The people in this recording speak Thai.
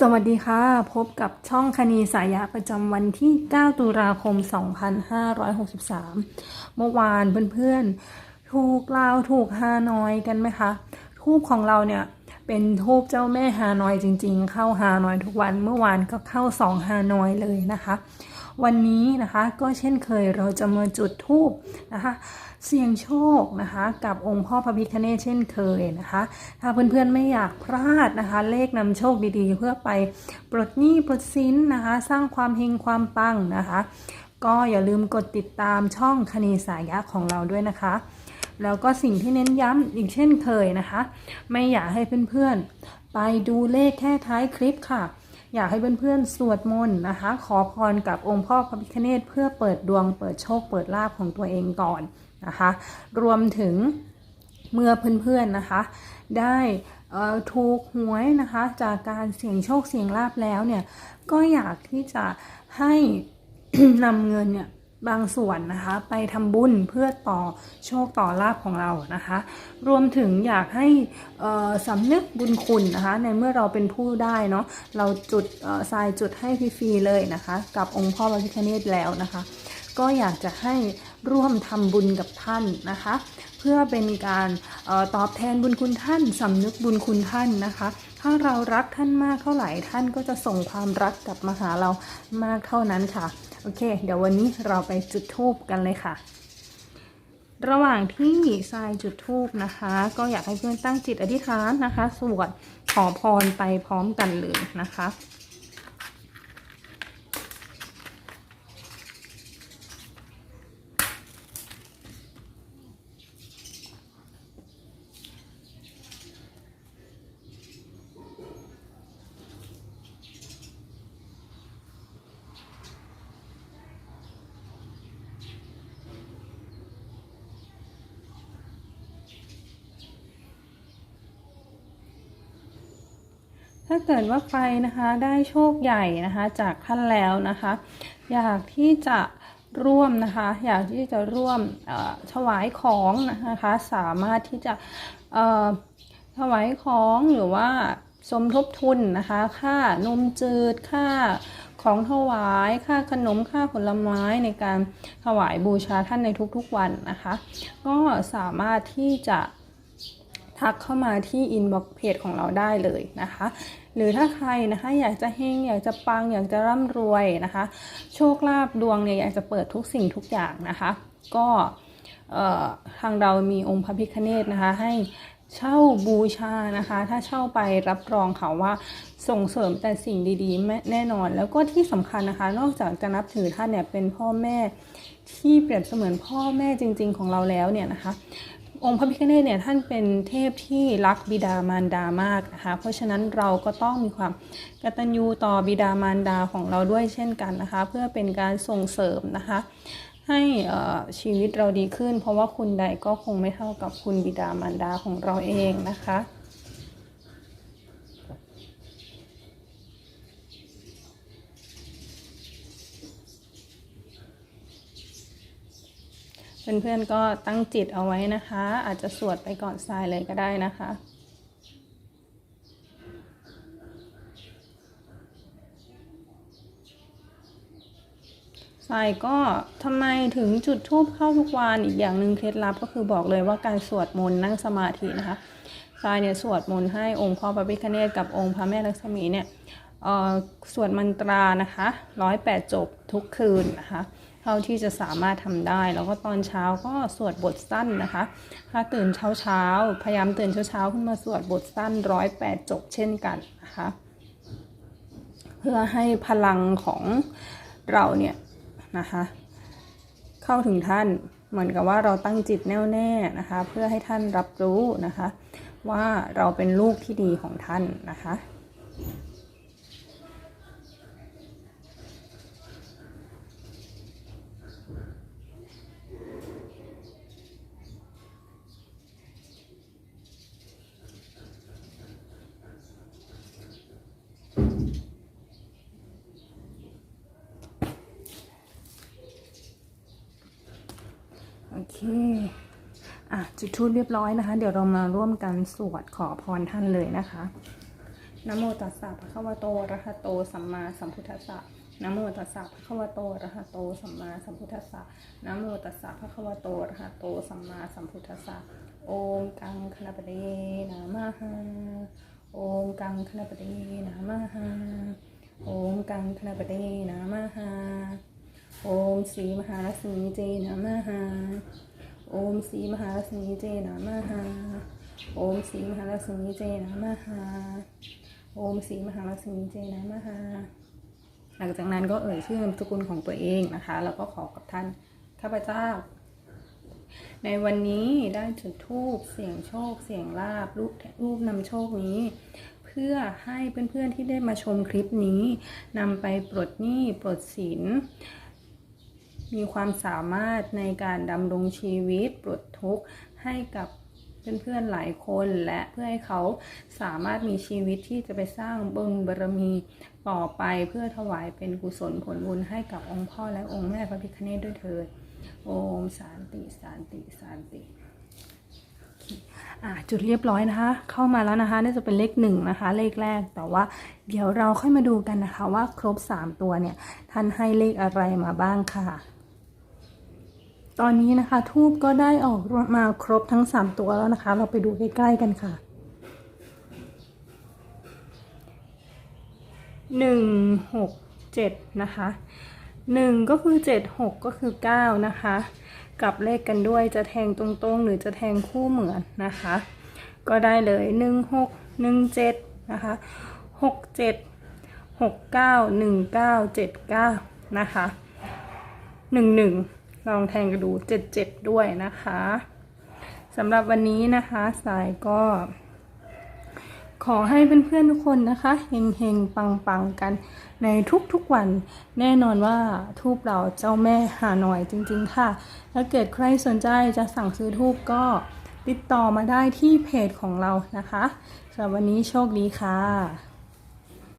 สวัสดีค่ะ พบกับช่องคณีสายะประจำวันที่ 9 ตุลาคม 2563 เมื่อวานเพื่อนๆ ถูกลาวถูกฮานอยกันไหมคะ ทูบของเราเนี่ย เป็นทูบเจ้าแม่ฮานอยจริงๆ เข้าฮานอยทุกวันเมื่อวานก็เข้าสองฮานอยเลยนะคะ วันนี้นะคะก็เช่นเคยเราจะมาจุดธูปนะคะ เสี่ยงโชคนะคะกับองค์พ่อพระพิฆเนศเช่นเคยนะคะ ถ้าเพื่อนๆไม่อยากพลาดนะคะ เลขนำโชคดีๆ เพื่อไปปลดหนี้ปลดสินนะคะ สร้างความเฮงความปังนะคะ ก็อย่าลืมกดติดตามช่องคณีสายะของเราด้วยนะคะ แล้วก็สิ่งที่เน้นย้ำอีกเช่นเคยนะคะ ไม่อยากให้เพื่อนๆ ไปดูเลขแค่ท้ายคลิปค่ะอยากให้เพื่อนๆ สวดมนต์นะคะ ขอพรกับองค์พ่อพระพิฆเนศเพื่อเปิดดวงเปิดโชคเปิดลาภของตัวเองก่อนนะคะ รวมถึงเมื่อเพื่อนๆนะคะ ได้ถูกหวยนะคะ จากการเสี่ยงโชคเสี่ยงลาภแล้วเนี่ยก็อยากที่จะให้นำเงินเนี่ยบางส่วนนะคะ ไปทำบุญเพื่อต่อโชคต่อลาภของเรานะคะ รวมถึงอยากให้สำนึกบุญคุณนะคะ ในเมื่อเราเป็นผู้ได้เนาะเราจุดทรายจุดให้ฟรีๆเลยนะคะ กับองค์พ่อพระพิฆเนศแล้วนะคะ ก็อยากจะให้ร่วมทำบุญกับท่านนะคะ เพื่อเป็นการออตอบแทนบุญคุณท่านสำนึกบุญคุณท่านนะคะ ถ้าเรารักท่านมากเท่าไหร่ท่านก็จะส่งความรักกลับมาหาเรามากเท่านั้นค่ะ โอเค เดี๋ยววันนี้เราไปจุดธูปกันเลยค่ะระหว่างที่ทรายจุดธูปนะคะ ก็อยากให้เพื่อนตั้งจิตอธิษฐานนะคะ สวดขอพรไปพร้อมกันเลยนะคะ ถ้าเกิดว่าใครนะคะได้โชคใหญ่นะคะจากท่านแล้วนะคะ อยากที่จะร่วมนะคะ อยากที่จะร่วมถวายของนะคะ สามารถที่จะถวายของหรือว่าสมทบทุนนะคะค่านมจืดค่าของถวายค่าขนมค่าผลไม้ในการถวายบูชาท่านในทุกๆวันนะคะ ก็สามารถที่จะ ทักเข้ามาที่อินบ็อกเพจของเราได้เลยนะคะ หรือถ้าใครนะคะอยากจะเฮงอยากจะปังอยากจะร่ำรวยนะคะ โชคลาภดวงเนี่ยอยากจะเปิดทุกสิ่งทุกอย่างนะคะ ก็ทางเรามีองค์พระพิฆเนศนะคะให้เช่าบูชานะคะ ถ้าเช่าไปรับรองค่ะว่าส่งเสริมแต่สิ่งดีๆแม่แน่นอน แล้วก็ที่สำคัญนะคะ นอกจากจะนับถือท่านเนี่ยเป็นพ่อแม่ที่เปรียบเสมือนพ่อแม่จริง ๆ ของเราแล้วเนี่ยนะคะ องค์พระพิฆเนศเนี่ยท่านเป็นเทพที่รักบิดามารดามากนะคะเพราะฉะนั้นเราก็ต้องมีความกตัญญูต่อบิดามารดาของเราด้วยเช่นกันนะคะ เพื่อเป็นการส่งเสริมนะคะ ให้ชีวิตเราดีขึ้น เพราะว่าคุณใดก็คงไม่เท่ากับคุณบิดามารดาของเราเองนะคะ เพื่อนๆก็ตั้งจิตเอาไว้นะคะ อาจจะสวดไปก่อนทรายเลยก็ได้นะคะทรายก็ทำไมถึงจุดทูบเข้าทุกวันอีกอย่างหนึ่งเคล็ดลับก็คือบอกเลยว่าการสวดมนต์นั่งสมาธินะคะทรายเนี่ยสวดมนต์ให้องค์พ่อพระพิฆเนศกับองค์พระแม่ลักษมีเนี่ยสวดมนตรานะคะร้อยแปดจบทุกคืนนะคะ ท่าที่จะสามารถทำได้ แล้วก็ตอนเช้าก็สวดบทสั้นนะคะ ถ้าตื่นเช้าเช้าพยายามตื่นเช้าเช้าขึ้นมาสวดบทสั้นร้อยแปดจบเช่นกันนะคะ เพื่อให้พลังของเราเนี่ยนะคะเข้าถึงท่านเหมือนกับว่าเราตั้งจิตแน่วแน่นะคะ เพื่อให้ท่านรับรู้นะคะ ว่าเราเป็นลูกที่ดีของท่านนะคะ โอเค อะจุดทูปเรียบร้อยนะคะ เดี๋ยวเรามาร่วมกันสวดขอพรท่านเลยนะคะนะโมตัสสะภะคะวะโตอะระหะโต สัมมาสัมพุทธัสสะนะโมตัสสะภะคะวะโตอะระหะโต สัมมาสัมพุทธัสสะนะโมตัสสะภะคะวะโตอะระหะโต สัมมาสัมพุทธัสสะโอมกังคณปเดนะมะหาโอมกังคณปเดนะมะหาโอมกังคณปเดนะมะหาโอมศรีมหาลักษมีเจนะมะหา โอมศรีมหาลักษมีเจนะมะหาโอมศรีมหาลักษมีเจนะมะหาโอมศรีมหาลักษมีเจนะมหาหลังจากนั้นก็เอ่ยชื่อนามสกุลของตัวเองนะคะ แล้วก็ขอกับท่านข้าพเจ้า ในวันนี้ได้จุดธูปเสียงโชค เสียงลาบรูปรูปนำโชคนี้ เพื่อให้เพื่อนๆที่ได้มาชมคลิปนี้นำไปปลดหนี้ปลดสิน มีความสามารถในการดำรงชีวิตปลดทุกข์ให้กับเพื่อนๆหลายคนและเพื่อให้เขาสามารถมีชีวิตที่จะไปสร้างบึงบารมีต่อไปเพื่อถวายเป็นกุศลผลบุญให้กับองค์พ่อและองค์แม่พระพิฆเนศด้วยเถิดโอมสานติสานติสานติอ่าจุดเรียบร้อยนะคะ เข้ามาแล้วนะคะนี่จะเป็นเลขหนึ่งนะคะ เลขแรกแต่ว่า เดี๋ยวเราค่อยมาดูกันนะคะว่าครบสามตัวเนี่ย ท่านให้เลขอะไรมาบ้างค่ะ ตอนนี้นะคะทูบก็ได้ออกมาครบทั้งสามตัวแล้วนะคะ เราไปดูใกล้ ๆ กันค่ะหนึ่งหกเจ็ดนะคะหนึ่งก็คือเจ็ดหกก็คือเก้านะคะ กลับเลขกันด้วยจะแทงตรงๆ หรือจะแทงคู่เหมือนนะคะ ก็ได้เลยหนึ่งหกหนึ่งเจ็ดนะคะหกเจ็ดหกเก้าหนึ่งเก้าเจ็ดเก้านะคะหนึ่งหนึ่ง ลองแทงกันดูเจ็ดเจ็ดด้วยนะคะสำหรับวันนี้นะคะสายก็ ขอให้เพื่อนๆทุกคนนะคะเฮงๆ ปังๆ กันในทุกๆวัน แน่นอนว่าทูบเราเจ้าแม่หาหน่อยจริงๆค่ะ ถ้าเกิดใครสนใจจะสั่งซื้อทูบก็ติดต่อมาได้ที่เพจของเรานะคะสำหรับวันนี้โชคดีค่ะ